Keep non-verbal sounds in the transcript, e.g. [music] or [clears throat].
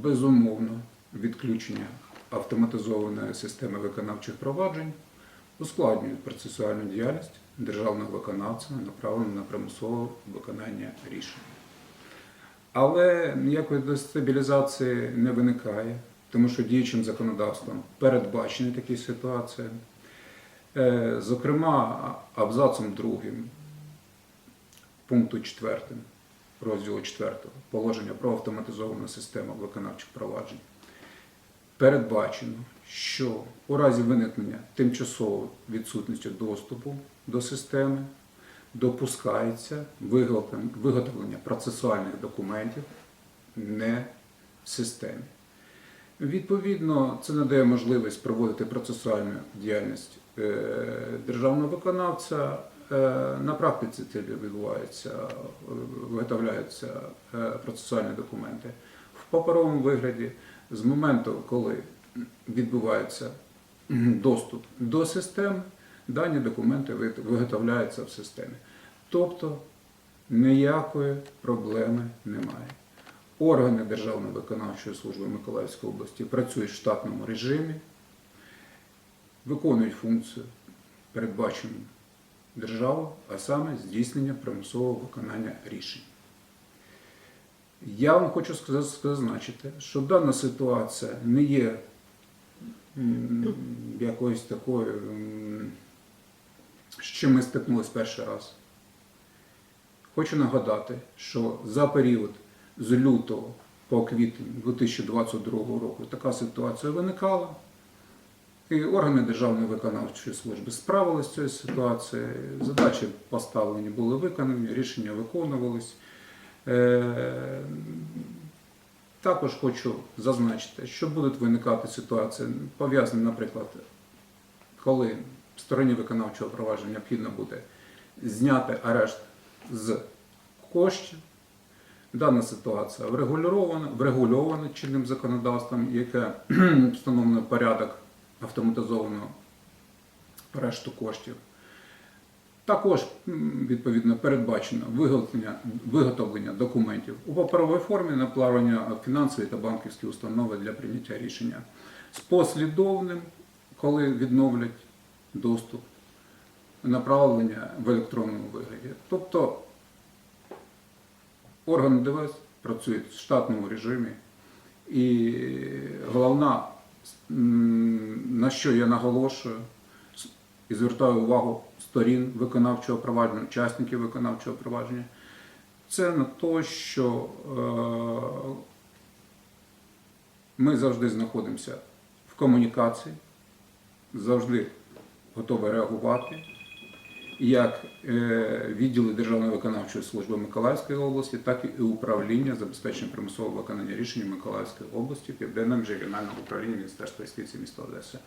безумовно відключення автоматизованої системи виконавчих проваджень ускладнюють процесуальну діяльність державного виконавця, направлену на примусове виконання рішень. Але ніякої дестабілізації не виникає, тому що діючим законодавством передбачені такі ситуації. Е, Зокрема, абзацом другим пункту 4 розділу 4 положення про автоматизовану систему виконавчих проваджень передбачено, що у разі виникнення тимчасової відсутності доступу до системи допускається виготовлення- процесуальних документів не в системі. Відповідно, це надає можливість проводити процесуальну діяльність е, державного виконавця. Е, На практиці це відбувається, е, виготовляються е, процесуальні документи в паперовому вигляді з моменту, коли відбувається доступ до системи, дані документи виготовляються в системі. Тобто ніякої проблеми немає. Органи Державної виконавчої служби Миколаївської області працюють в штатному режимі, виконують функцію, передбачену державою, а саме здійснення примусового виконання рішень. Я вам хочу зазначити, що дана ситуація не є якоюсь такою, з чим ми стикнулися перший раз. Хочу нагадати, що за період з лютого по квітень 2022 року така ситуація виникала. І органи Державної виконавчої служби справилися з цією ситуацією. Задачі поставлені були виконані, рішення виконувались. Е, Також хочу зазначити, що будуть виникати ситуації, пов'язані, наприклад, коли в стороні виконавчого провадження необхідно буде зняти арешт з коштів. Дана ситуація врегульована, врегульована чинним законодавством, яке [clears throat] встановлено порядок автоматизованого арешту коштів. Також відповідно передбачено виготовлення, виготовлення документів у паперовій формі направлення в фінансові та банківські установи для прийняття рішення з послідовним, коли відновлять доступ, направлення в електронному вигляді. Тобто органи ДВС працюють в штатному режимі, і головна, на що я наголошую, і звертаю увагу сторін виконавчого провадження, учасників виконавчого провадження, це на те, що е, ми завжди знаходимося в комунікації, завжди готові реагувати як е, відділи Державної виконавчої служби Миколаївської області, так і управління забезпечення примусового виконання рішення Миколаївської області, Південним регіональним управлінням Міністерства юстиції міста Одеси.